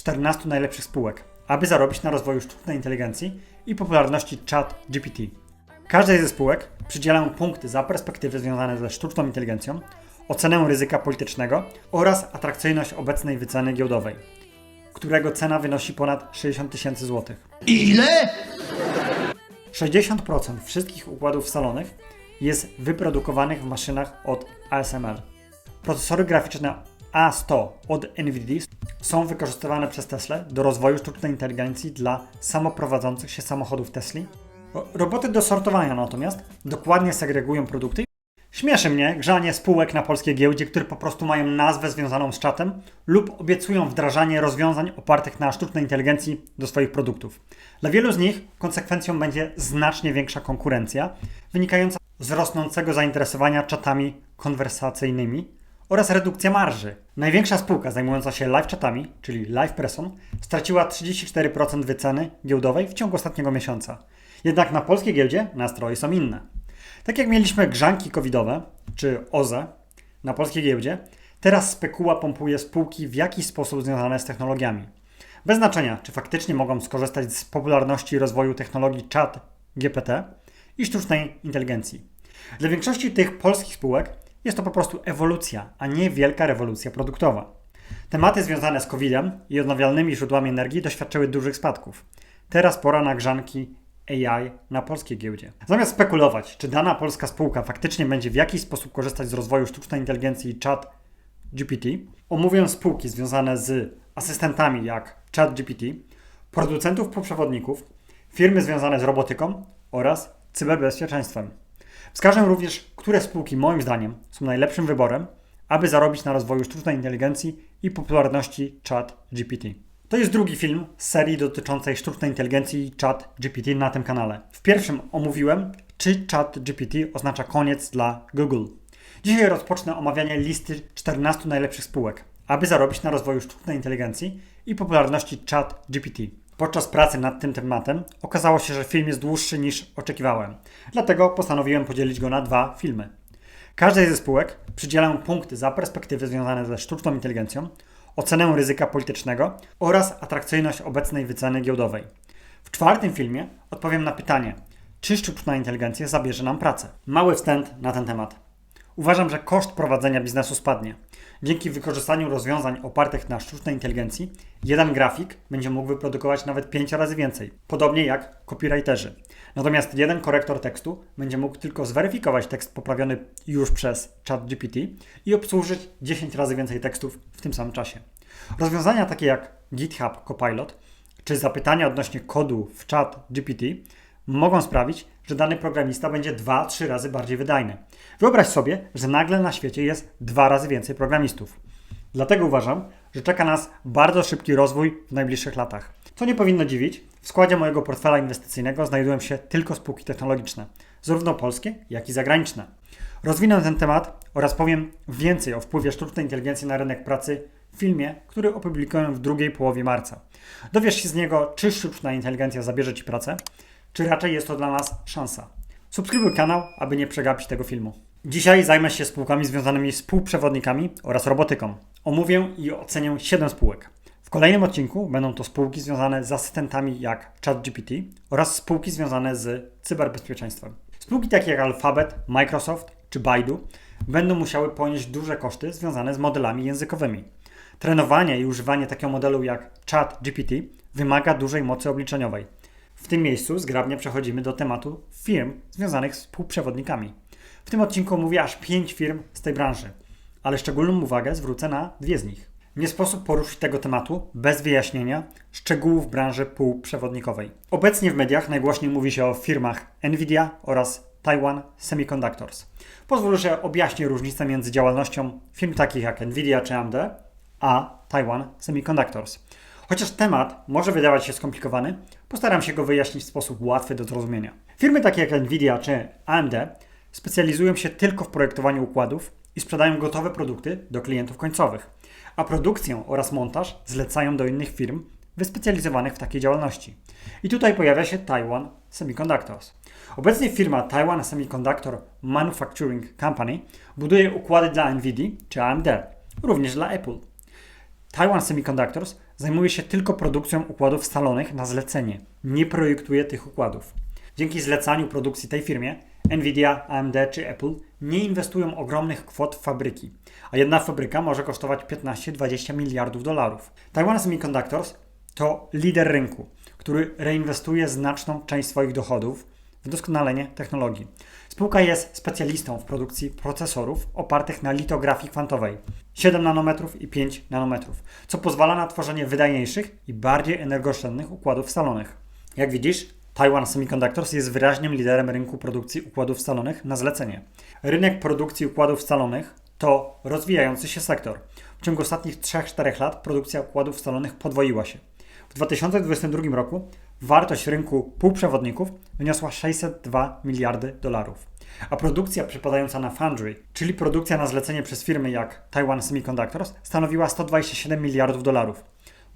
14 najlepszych spółek, aby zarobić na rozwoju sztucznej inteligencji i popularności chat GPT. Każdej ze spółek przydzielę punkty za perspektywy związane ze sztuczną inteligencją, ocenę ryzyka politycznego oraz atrakcyjność obecnej wyceny giełdowej, którego cena wynosi ponad 60 tysięcy złotych. Ile? 60% wszystkich układów salonych jest wyprodukowanych w maszynach od ASML. Procesory graficzne A100 od NVIDIA są wykorzystywane przez Tesla do rozwoju sztucznej inteligencji dla samoprowadzących się samochodów Tesla. Ro- Roboty do sortowania natomiast dokładnie segregują produkty. Śmieszy mnie grzanie spółek na polskiej giełdzie, które po prostu mają nazwę związaną z czatem lub obiecują wdrażanie rozwiązań opartych na sztucznej inteligencji do swoich produktów. Dla wielu z nich konsekwencją będzie znacznie większa konkurencja, wynikająca z rosnącego zainteresowania czatami konwersacyjnymi oraz redukcja marży. Największa spółka zajmująca się live chatami, czyli LivePerson, straciła 34% wyceny giełdowej w ciągu ostatniego miesiąca. Jednak na polskiej giełdzie nastroje są inne. Tak jak mieliśmy grzanki covidowe, czy OZE na polskiej giełdzie, teraz spekuła pompuje spółki w jakiś sposób związane z technologiami. Bez znaczenia, czy faktycznie mogą skorzystać z popularności i rozwoju technologii chat GPT i sztucznej inteligencji. Dla większości tych polskich spółek jest to po prostu ewolucja, a nie wielka rewolucja produktowa. Tematy związane z COVID-em i odnawialnymi źródłami energii doświadczyły dużych spadków. Teraz pora na grzanki AI na polskiej giełdzie. Zamiast spekulować, czy dana polska spółka faktycznie będzie w jakiś sposób korzystać z rozwoju sztucznej inteligencji i chat GPT, omówię spółki związane z asystentami jak ChatGPT, producentów półprzewodników, firmy związane z robotyką oraz cyberbezpieczeństwem. Wskażę również, które spółki moim zdaniem są najlepszym wyborem, aby zarobić na rozwoju sztucznej inteligencji i popularności ChatGPT. To jest drugi film z serii dotyczącej sztucznej inteligencji i ChatGPT na tym kanale. W pierwszym omówiłem, czy ChatGPT oznacza koniec dla Google. Dzisiaj rozpocznę omawianie listy 14 najlepszych spółek, aby zarobić na rozwoju sztucznej inteligencji i popularności ChatGPT. Podczas pracy nad tym tematem okazało się, że film jest dłuższy niż oczekiwałem. Dlatego postanowiłem podzielić go na dwa filmy. Każdej ze spółek przydzielę punkty za perspektywy związane ze sztuczną inteligencją, ocenę ryzyka politycznego oraz atrakcyjność obecnej wyceny giełdowej. W czwartym filmie odpowiem na pytanie, czy sztuczna inteligencja zabierze nam pracę. Mały wstęp na ten temat. Uważam, że koszt prowadzenia biznesu spadnie. Dzięki wykorzystaniu rozwiązań opartych na sztucznej inteligencji, jeden grafik będzie mógł wyprodukować nawet 5 razy więcej, podobnie jak copywriterzy. Natomiast jeden korektor tekstu będzie mógł tylko zweryfikować tekst poprawiony już przez ChatGPT i obsłużyć 10 razy więcej tekstów w tym samym czasie. Rozwiązania takie jak GitHub Copilot czy zapytania odnośnie kodu w ChatGPT mogą sprawić, że dany programista będzie 2-3 razy bardziej wydajny. Wyobraź sobie, że nagle na świecie jest dwa razy więcej programistów. Dlatego uważam, że czeka nas bardzo szybki rozwój w najbliższych latach. Co nie powinno dziwić, w składzie mojego portfela inwestycyjnego znajdują się tylko spółki technologiczne, zarówno polskie, jak i zagraniczne. Rozwinę ten temat oraz powiem więcej o wpływie sztucznej inteligencji na rynek pracy w filmie, który opublikuję w drugiej połowie marca. Dowiesz się z niego, czy sztuczna inteligencja zabierze Ci pracę, czy raczej jest to dla nas szansa. Subskrybuj kanał, aby nie przegapić tego filmu. Dzisiaj zajmę się spółkami związanymi z półprzewodnikami oraz robotyką. Omówię i ocenię 7 spółek. W kolejnym odcinku będą to spółki związane z asystentami jak ChatGPT oraz spółki związane z cyberbezpieczeństwem. Spółki takie jak Alphabet, Microsoft czy Baidu będą musiały ponieść duże koszty związane z modelami językowymi. Trenowanie i używanie takiego modelu jak ChatGPT wymaga dużej mocy obliczeniowej. W tym miejscu zgrabnie przechodzimy do tematu firm związanych z półprzewodnikami. W tym odcinku omówię aż 5 firm z tej branży, ale szczególną uwagę zwrócę na dwie z nich. Nie sposób poruszyć tego tematu bez wyjaśnienia szczegółów branży półprzewodnikowej. Obecnie w mediach najgłośniej mówi się o firmach Nvidia oraz Taiwan Semiconductors. Pozwól, że objaśnię różnicę między działalnością firm takich jak Nvidia czy AMD, a Taiwan Semiconductors. Chociaż temat może wydawać się skomplikowany, postaram się go wyjaśnić w sposób łatwy do zrozumienia. Firmy takie jak Nvidia czy AMD specjalizują się tylko w projektowaniu układów i sprzedają gotowe produkty do klientów końcowych, a produkcję oraz montaż zlecają do innych firm wyspecjalizowanych w takiej działalności. I tutaj pojawia się Taiwan Semiconductors. Obecnie firma Taiwan Semiconductor Manufacturing Company buduje układy dla Nvidia czy AMD, również dla Apple. Taiwan Semiconductors zajmuje się tylko produkcją układów scalonych na zlecenie. Nie projektuje tych układów. Dzięki zlecaniu produkcji tej firmie, Nvidia, AMD czy Apple nie inwestują ogromnych kwot w fabryki, a jedna fabryka może kosztować 15-20 miliardów dolarów. Taiwan Semiconductors to lider rynku, który reinwestuje znaczną część swoich dochodów w doskonalenie technologii. Spółka jest specjalistą w produkcji procesorów opartych na litografii kwantowej 7 nanometrów i 5 nanometrów, co pozwala na tworzenie wydajniejszych i bardziej energooszczędnych układów scalonych. Jak widzisz, Taiwan Semiconductors jest wyraźnym liderem rynku produkcji układów scalonych na zlecenie. Rynek produkcji układów scalonych to rozwijający się sektor. W ciągu ostatnich 3-4 lat produkcja układów scalonych podwoiła się. W 2022 roku wartość rynku półprzewodników wyniosła 602 miliardy dolarów, a produkcja przypadająca na foundry, czyli produkcja na zlecenie przez firmy jak Taiwan Semiconductors, stanowiła 127 miliardów dolarów.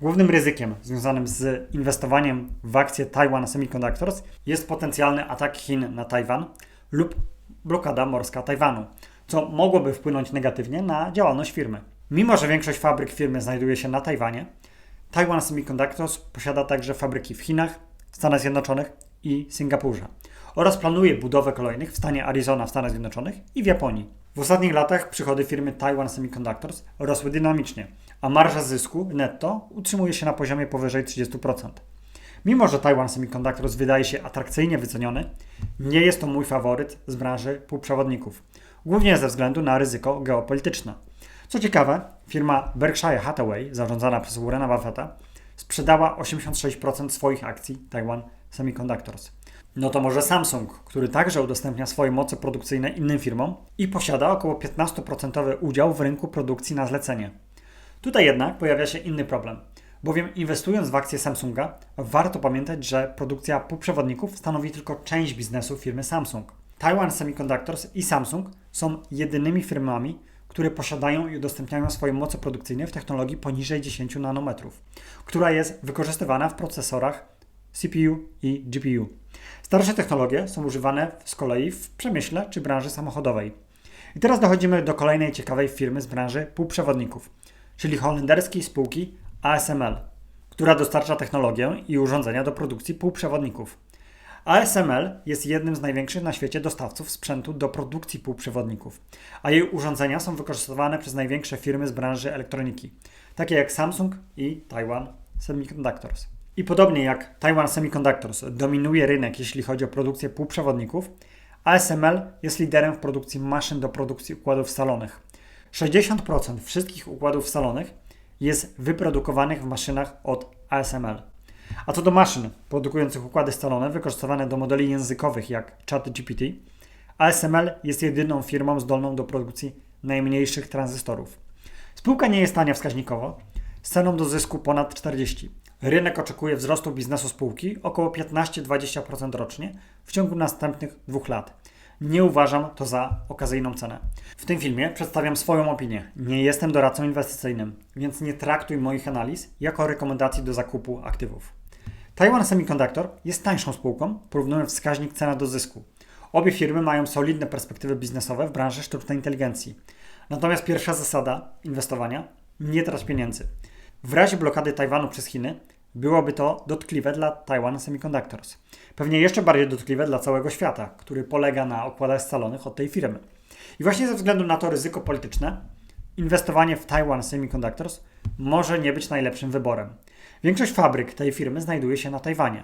Głównym ryzykiem związanym z inwestowaniem w akcje Taiwan Semiconductors jest potencjalny atak Chin na Tajwan lub blokada morska Tajwanu, co mogłoby wpłynąć negatywnie na działalność firmy. Mimo, że większość fabryk firmy znajduje się na Tajwanie, Taiwan Semiconductors posiada także fabryki w Chinach, Stanach Zjednoczonych i Singapurze oraz planuje budowę kolejnych w stanie Arizona w Stanach Zjednoczonych i w Japonii. W ostatnich latach przychody firmy Taiwan Semiconductors rosły dynamicznie, a marża zysku netto utrzymuje się na poziomie powyżej 30%. Mimo, że Taiwan Semiconductors wydaje się atrakcyjnie wyceniony, nie jest to mój faworyt z branży półprzewodników, głównie ze względu na ryzyko geopolityczne. Co ciekawe, firma Berkshire Hathaway, zarządzana przez Warrena Buffetta, sprzedała 86% swoich akcji Taiwan Semiconductors. No to może Samsung, który także udostępnia swoje moce produkcyjne innym firmom i posiada około 15% udział w rynku produkcji na zlecenie. Tutaj jednak pojawia się inny problem, bowiem inwestując w akcje Samsunga, warto pamiętać, że produkcja półprzewodników stanowi tylko część biznesu firmy Samsung. Taiwan Semiconductors i Samsung są jedynymi firmami, które posiadają i udostępniają swoje moce produkcyjne w technologii poniżej 10 nanometrów, która jest wykorzystywana w procesorach CPU i GPU. Starsze technologie są używane z kolei w przemyśle czy branży samochodowej. I teraz dochodzimy do kolejnej ciekawej firmy z branży półprzewodników, czyli holenderskiej spółki ASML, która dostarcza technologię i urządzenia do produkcji półprzewodników. ASML jest jednym z największych na świecie dostawców sprzętu do produkcji półprzewodników, a jej urządzenia są wykorzystywane przez największe firmy z branży elektroniki, takie jak Samsung i Taiwan Semiconductors. I podobnie jak Taiwan Semiconductors dominuje rynek, jeśli chodzi o produkcję półprzewodników, ASML jest liderem w produkcji maszyn do produkcji układów salonych. 60% wszystkich układów salonych jest wyprodukowanych w maszynach od ASML. A co do maszyn produkujących układy scalone wykorzystywane do modeli językowych jak ChatGPT, ASML jest jedyną firmą zdolną do produkcji najmniejszych tranzystorów. Spółka nie jest tania wskaźnikowo, z ceną do zysku ponad 40. Rynek oczekuje wzrostu biznesu spółki około 15-20% rocznie w ciągu następnych dwóch lat. Nie uważam to za okazyjną cenę. W tym filmie przedstawiam swoją opinię. Nie jestem doradcą inwestycyjnym, więc nie traktuj moich analiz jako rekomendacji do zakupu aktywów. Taiwan Semiconductor jest tańszą spółką, porównując wskaźnik cena do zysku. Obie firmy mają solidne perspektywy biznesowe w branży sztucznej inteligencji. Natomiast pierwsza zasada inwestowania nie trać pieniędzy. W razie blokady Tajwanu przez Chiny byłoby to dotkliwe dla Taiwan Semiconductors. Pewnie jeszcze bardziej dotkliwe dla całego świata, który polega na okładach scalonych od tej firmy. I właśnie ze względu na to ryzyko polityczne, inwestowanie w Taiwan Semiconductors może nie być najlepszym wyborem. Większość fabryk tej firmy znajduje się na Tajwanie.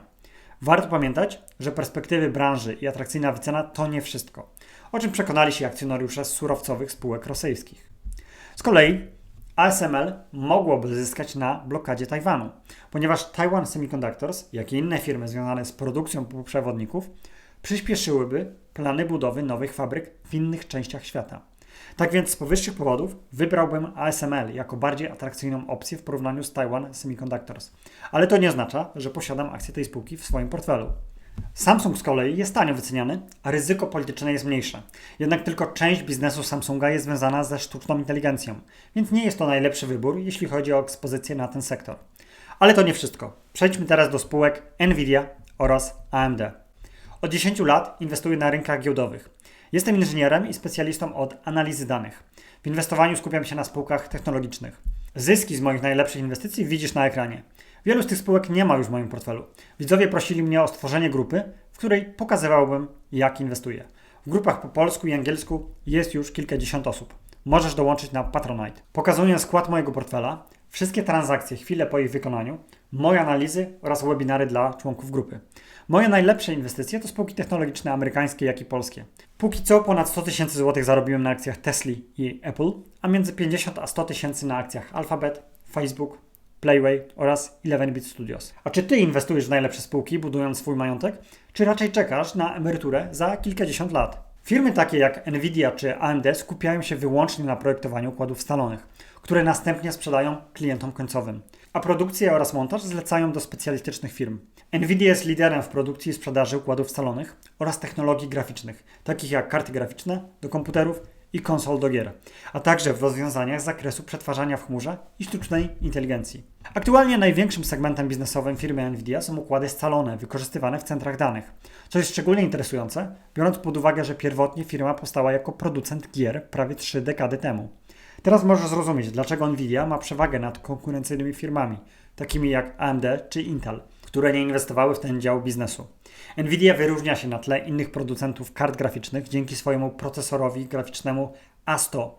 Warto pamiętać, że perspektywy branży i atrakcyjna wycena to nie wszystko, o czym przekonali się akcjonariusze surowcowych spółek rosyjskich. Z kolei ASML mogłoby zyskać na blokadzie Tajwanu, ponieważ Taiwan Semiconductors, jak i inne firmy związane z produkcją przewodników, przyspieszyłyby plany budowy nowych fabryk w innych częściach świata. Tak więc z powyższych powodów wybrałbym ASML jako bardziej atrakcyjną opcję w porównaniu z Taiwan Semiconductors. Ale to nie oznacza, że posiadam akcje tej spółki w swoim portfelu. Samsung z kolei jest tanio wyceniany, a ryzyko polityczne jest mniejsze. Jednak tylko część biznesu Samsunga jest związana ze sztuczną inteligencją, więc nie jest to najlepszy wybór, jeśli chodzi o ekspozycję na ten sektor. Ale to nie wszystko. Przejdźmy teraz do spółek Nvidia oraz AMD. Od 10 lat inwestuję na rynkach giełdowych. Jestem inżynierem i specjalistą od analizy danych. W inwestowaniu skupiam się na spółkach technologicznych. Zyski z moich najlepszych inwestycji widzisz na ekranie. Wielu z tych spółek nie ma już w moim portfelu. Widzowie prosili mnie o stworzenie grupy, w której pokazywałbym, jak inwestuję. W grupach po polsku i angielsku jest już kilkadziesiąt osób. Możesz dołączyć na Patronite. Pokazuję skład mojego portfela, wszystkie transakcje chwilę po ich wykonaniu, moje analizy oraz webinary dla członków grupy. Moje najlepsze inwestycje to spółki technologiczne amerykańskie, jak i polskie. Póki co ponad 100 tysięcy złotych zarobiłem na akcjach Tesla i Apple, a między 50 a 100 tysięcy na akcjach Alphabet, Facebook, Playway oraz 11-bit Studios. A czy ty inwestujesz w najlepsze spółki, budując swój majątek, czy raczej czekasz na emeryturę za kilkadziesiąt lat? Firmy takie jak Nvidia czy AMD skupiają się wyłącznie na projektowaniu układów scalonych, które następnie sprzedają klientom końcowym, a produkcję oraz montaż zlecają do specjalistycznych firm. Nvidia jest liderem w produkcji i sprzedaży układów scalonych oraz technologii graficznych, takich jak karty graficzne do komputerów i konsol do gier, a także w rozwiązaniach z zakresu przetwarzania w chmurze i sztucznej inteligencji. Aktualnie największym segmentem biznesowym firmy Nvidia są układy scalone wykorzystywane w centrach danych, co jest szczególnie interesujące, biorąc pod uwagę, że pierwotnie firma powstała jako producent gier prawie 3 dekady temu. Teraz możesz zrozumieć, dlaczego Nvidia ma przewagę nad konkurencyjnymi firmami, takimi jak AMD czy Intel, które nie inwestowały w ten dział biznesu. Nvidia wyróżnia się na tle innych producentów kart graficznych dzięki swojemu procesorowi graficznemu A100,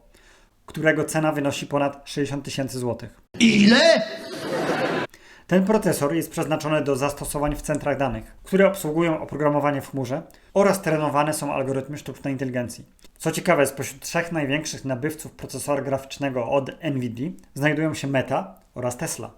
którego cena wynosi ponad 60 tysięcy złotych. Ile? Ten procesor jest przeznaczony do zastosowań w centrach danych, które obsługują oprogramowanie w chmurze oraz trenowane są algorytmy sztucznej inteligencji. Co ciekawe, spośród trzech największych nabywców procesora graficznego od NVIDIA znajdują się Meta oraz Tesla.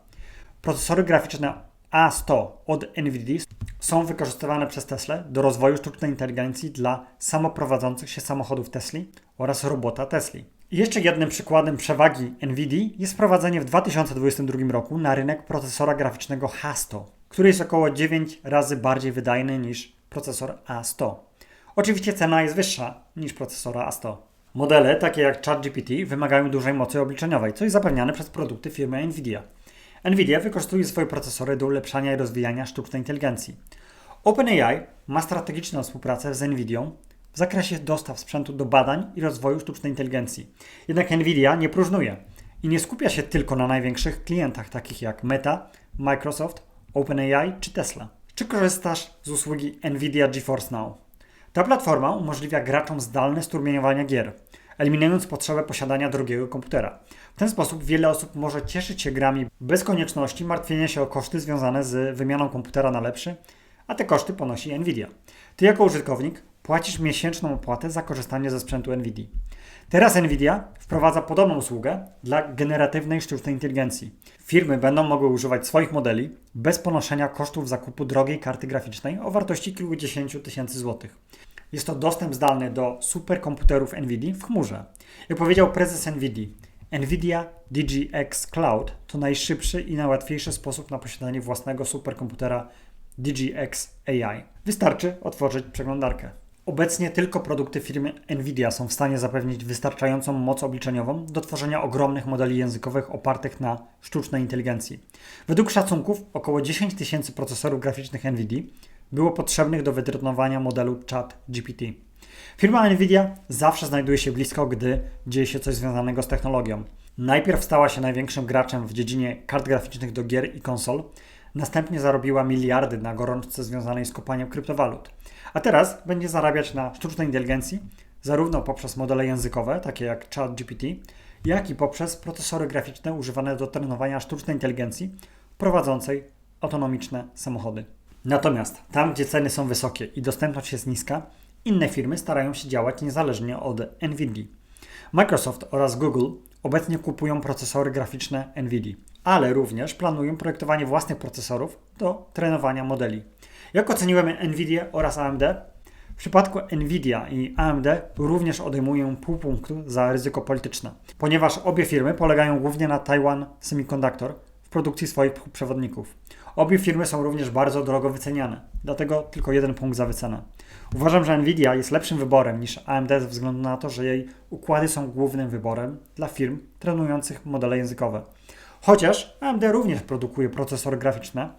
Procesory graficzne A100 od NVIDIA są wykorzystywane przez Tesla do rozwoju sztucznej inteligencji dla samoprowadzących się samochodów Tesla oraz robota Tesla. Jeszcze jednym przykładem przewagi NVIDIA jest wprowadzenie w 2022 roku na rynek procesora graficznego H100, który jest około 9 razy bardziej wydajny niż procesor A100. Oczywiście cena jest wyższa niż procesora A100. Modele takie jak ChatGPT wymagają dużej mocy obliczeniowej, co jest zapewniane przez produkty firmy Nvidia. Nvidia wykorzystuje swoje procesory do ulepszania i rozwijania sztucznej inteligencji. OpenAI ma strategiczną współpracę z Nvidią w zakresie dostaw sprzętu do badań i rozwoju sztucznej inteligencji. Jednak Nvidia nie próżnuje i nie skupia się tylko na największych klientach, takich jak Meta, Microsoft, OpenAI czy Tesla. Czy korzystasz z usługi Nvidia GeForce Now? Ta platforma umożliwia graczom zdalne strumieniowanie gier, eliminując potrzebę posiadania drugiego komputera. W ten sposób wiele osób może cieszyć się grami bez konieczności martwienia się o koszty związane z wymianą komputera na lepszy, a te koszty ponosi Nvidia. Ty jako użytkownik płacisz miesięczną opłatę za korzystanie ze sprzętu Nvidia. Teraz Nvidia wprowadza podobną usługę dla generatywnej sztucznej inteligencji. Firmy będą mogły używać swoich modeli bez ponoszenia kosztów zakupu drogiej karty graficznej o wartości kilkudziesięciu tysięcy złotych. Jest to dostęp zdalny do superkomputerów Nvidia w chmurze. Jak powiedział prezes Nvidia, Nvidia DGX Cloud to najszybszy i najłatwiejszy sposób na posiadanie własnego superkomputera DGX AI. Wystarczy otworzyć przeglądarkę. Obecnie tylko produkty firmy Nvidia są w stanie zapewnić wystarczającą moc obliczeniową do tworzenia ogromnych modeli językowych opartych na sztucznej inteligencji. Według szacunków około 10 tysięcy procesorów graficznych Nvidia było potrzebnych do wytrenowania modelu ChatGPT. Firma Nvidia zawsze znajduje się blisko, gdy dzieje się coś związanego z technologią. Najpierw stała się największym graczem w dziedzinie kart graficznych do gier i konsol, następnie zarobiła miliardy na gorączce związanej z kopaniem kryptowalut. A teraz będzie zarabiać na sztucznej inteligencji, zarówno poprzez modele językowe, takie jak ChatGPT, jak i poprzez procesory graficzne używane do trenowania sztucznej inteligencji prowadzącej autonomiczne samochody. Natomiast tam, gdzie ceny są wysokie i dostępność jest niska, inne firmy starają się działać niezależnie od Nvidia. Microsoft oraz Google obecnie kupują procesory graficzne Nvidia, ale również planują projektowanie własnych procesorów do trenowania modeli. Jak oceniłem Nvidia oraz AMD? W przypadku Nvidia i AMD również odejmuję pół punktu za ryzyko polityczne, ponieważ obie firmy polegają głównie na Taiwan Semiconductor w produkcji swoich przewodników. Obie firmy są również bardzo drogo wyceniane, dlatego tylko jeden punkt za wycenę. Uważam, że Nvidia jest lepszym wyborem niż AMD ze względu na to, że jej układy są głównym wyborem dla firm trenujących modele językowe. Chociaż AMD również produkuje procesory graficzne,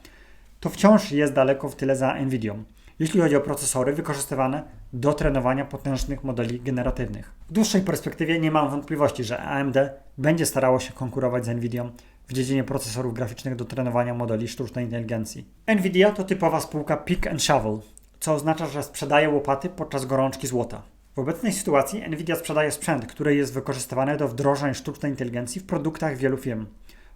to wciąż jest daleko w tyle za Nvidią. jeśli chodzi o procesory wykorzystywane do trenowania potężnych modeli generatywnych. W dłuższej perspektywie nie mam wątpliwości, że AMD będzie starało się konkurować z Nvidia w dziedzinie procesorów graficznych do trenowania modeli sztucznej inteligencji. Nvidia to typowa spółka pick and shovel, co oznacza, że sprzedaje łopaty podczas gorączki złota. W obecnej sytuacji Nvidia sprzedaje sprzęt, który jest wykorzystywany do wdrożeń sztucznej inteligencji w produktach wielu firm.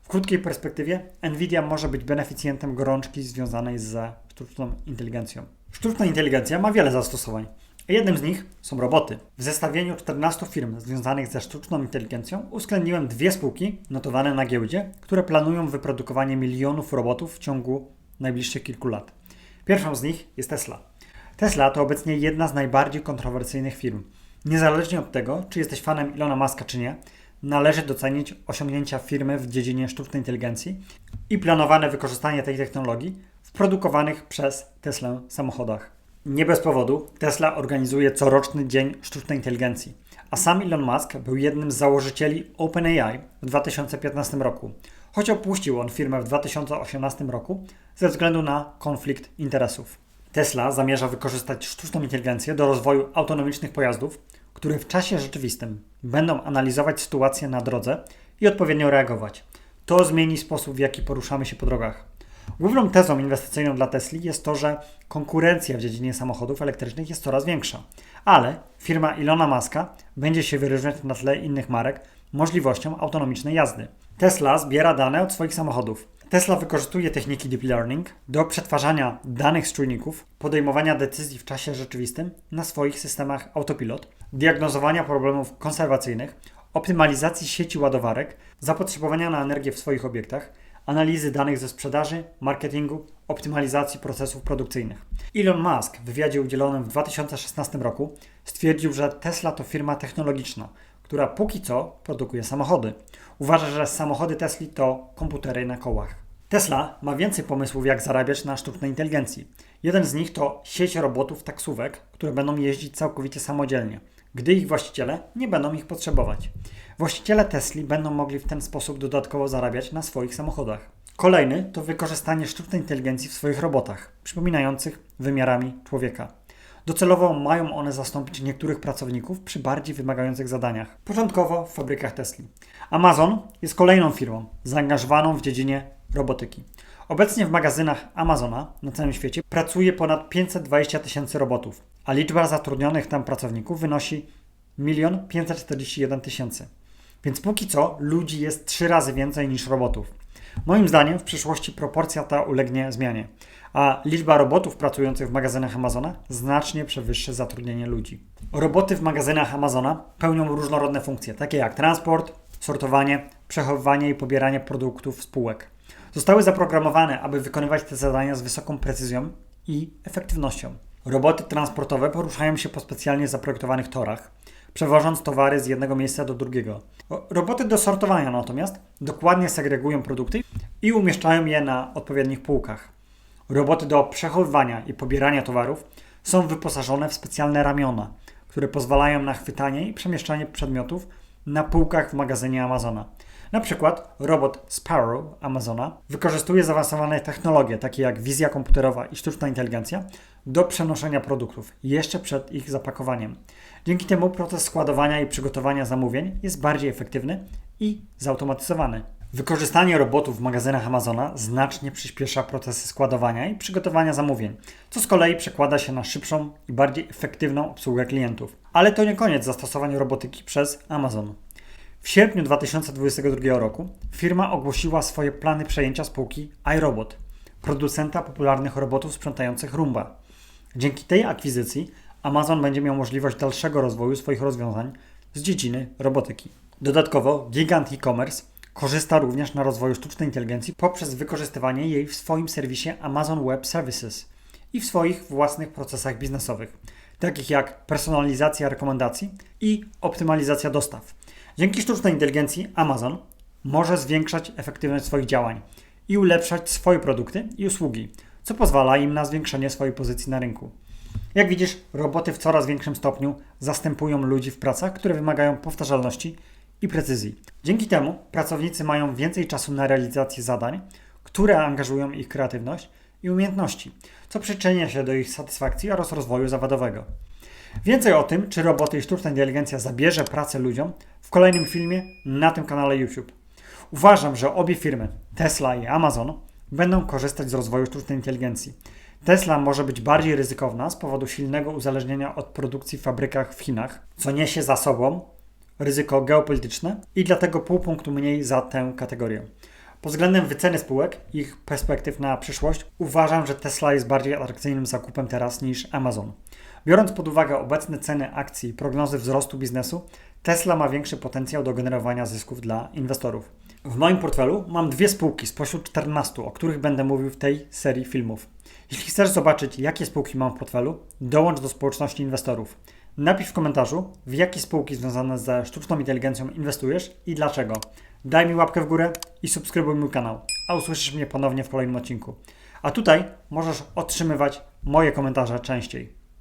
W krótkiej perspektywie Nvidia może być beneficjentem gorączki związanej ze sztuczną inteligencją. Sztuczna inteligencja ma wiele zastosowań. Jednym z nich są roboty. W zestawieniu 14 firm związanych ze sztuczną inteligencją uwzględniłem dwie spółki notowane na giełdzie, które planują wyprodukowanie milionów robotów w ciągu najbliższych kilku lat. Pierwszą z nich jest Tesla. Tesla to obecnie jedna z najbardziej kontrowersyjnych firm. Niezależnie od tego, czy jesteś fanem Ilona Muska czy nie, należy docenić osiągnięcia firmy w dziedzinie sztucznej inteligencji i planowane wykorzystanie tej technologii w produkowanych przez Tesla samochodach. Nie bez powodu Tesla organizuje coroczny Dzień Sztucznej Inteligencji, a sam Elon Musk był jednym z założycieli OpenAI w 2015 roku, choć opuścił on firmę w 2018 roku ze względu na konflikt interesów. Tesla zamierza wykorzystać sztuczną inteligencję do rozwoju autonomicznych pojazdów, które w czasie rzeczywistym będą analizować sytuację na drodze i odpowiednio reagować. To zmieni sposób, w jaki poruszamy się po drogach. Główną tezą inwestycyjną dla Tesli jest to, że konkurencja w dziedzinie samochodów elektrycznych jest coraz większa, ale firma Ilona Muska będzie się wyróżniać na tle innych marek możliwością autonomicznej jazdy. Tesla zbiera dane od swoich samochodów. Tesla wykorzystuje techniki deep learning do przetwarzania danych z czujników, podejmowania decyzji w czasie rzeczywistym na swoich systemach autopilot, diagnozowania problemów konserwacyjnych, optymalizacji sieci ładowarek, zapotrzebowania na energię w swoich obiektach, analizy danych ze sprzedaży, marketingu, optymalizacji procesów produkcyjnych. Elon Musk w wywiadzie udzielonym w 2016 roku stwierdził, że Tesla to firma technologiczna, która póki co produkuje samochody. Uważa, że samochody Tesla to komputery na kołach. Tesla ma więcej pomysłów, jak zarabiać na sztucznej inteligencji. Jeden z nich to sieć robotów taksówek, które będą jeździć całkowicie samodzielnie, gdy ich właściciele nie będą ich potrzebować. Właściciele Tesli będą mogli w ten sposób dodatkowo zarabiać na swoich samochodach. Kolejny to wykorzystanie sztucznej inteligencji w swoich robotach, przypominających wymiarami człowieka. Docelowo mają one zastąpić niektórych pracowników przy bardziej wymagających zadaniach, początkowo w fabrykach Tesla. Amazon jest kolejną firmą zaangażowaną w dziedzinie robotyki. Obecnie w magazynach Amazona na całym świecie pracuje ponad 520 tysięcy robotów, a liczba zatrudnionych tam pracowników wynosi 1 541 tysięcy. Więc póki co ludzi jest trzy razy więcej niż robotów. Moim zdaniem w przyszłości proporcja ta ulegnie zmianie, a liczba robotów pracujących w magazynach Amazona znacznie przewyższy zatrudnienie ludzi. Roboty w magazynach Amazona pełnią różnorodne funkcje, takie jak transport, sortowanie, przechowywanie i pobieranie produktów spółek. Zostały zaprogramowane, aby wykonywać te zadania z wysoką precyzją i efektywnością. Roboty transportowe poruszają się po specjalnie zaprojektowanych torach, przewożąc towary z jednego miejsca do drugiego. Roboty do sortowania natomiast dokładnie segregują produkty i umieszczają je na odpowiednich półkach. Roboty do przechowywania i pobierania towarów są wyposażone w specjalne ramiona, które pozwalają na chwytanie i przemieszczanie przedmiotów na półkach w magazynie Amazona. Na przykład robot Sparrow Amazona wykorzystuje zaawansowane technologie, takie jak wizja komputerowa i sztuczna inteligencja, do przenoszenia produktów jeszcze przed ich zapakowaniem. Dzięki temu proces składowania i przygotowania zamówień jest bardziej efektywny i zautomatyzowany. Wykorzystanie robotów w magazynach Amazona znacznie przyspiesza procesy składowania i przygotowania zamówień, co z kolei przekłada się na szybszą i bardziej efektywną obsługę klientów. Ale to nie koniec zastosowań robotyki przez Amazon. W sierpniu 2022 roku firma ogłosiła swoje plany przejęcia spółki iRobot, producenta popularnych robotów sprzątających Roomba. Dzięki tej akwizycji Amazon będzie miał możliwość dalszego rozwoju swoich rozwiązań z dziedziny robotyki. Dodatkowo gigant e-commerce korzysta również na rozwoju sztucznej inteligencji poprzez wykorzystywanie jej w swoim serwisie Amazon Web Services i w swoich własnych procesach biznesowych, takich jak personalizacja rekomendacji i optymalizacja dostaw. Dzięki sztucznej inteligencji Amazon może zwiększać efektywność swoich działań i ulepszać swoje produkty i usługi, co pozwala im na zwiększenie swojej pozycji na rynku. Jak widzisz, roboty w coraz większym stopniu zastępują ludzi w pracach, które wymagają powtarzalności i precyzji. Dzięki temu pracownicy mają więcej czasu na realizację zadań, które angażują ich kreatywność i umiejętności, co przyczynia się do ich satysfakcji oraz rozwoju zawodowego. Więcej o tym, czy roboty i sztuczna inteligencja zabierze pracę ludziom, w kolejnym filmie na tym kanale YouTube. Uważam, że obie firmy, Tesla i Amazon, będą korzystać z rozwoju sztucznej inteligencji. Tesla może być bardziej ryzykowna z powodu silnego uzależnienia od produkcji w fabrykach w Chinach, co niesie za sobą ryzyko geopolityczne i dlatego pół punktu mniej za tę kategorię. Pod względem wyceny spółek i ich perspektyw na przyszłość, uważam, że Tesla jest bardziej atrakcyjnym zakupem teraz niż Amazon. Biorąc pod uwagę obecne ceny akcji i prognozy wzrostu biznesu, Tesla ma większy potencjał do generowania zysków dla inwestorów. W moim portfelu mam dwie spółki spośród 14, o których będę mówił w tej serii filmów. Jeśli chcesz zobaczyć, jakie spółki mam w portfelu, dołącz do społeczności inwestorów. Napisz w komentarzu, w jakie spółki związane ze sztuczną inteligencją inwestujesz i dlaczego. Daj mi łapkę w górę i subskrybuj mój kanał, a usłyszysz mnie ponownie w kolejnym odcinku. A tutaj możesz otrzymywać moje komentarze częściej.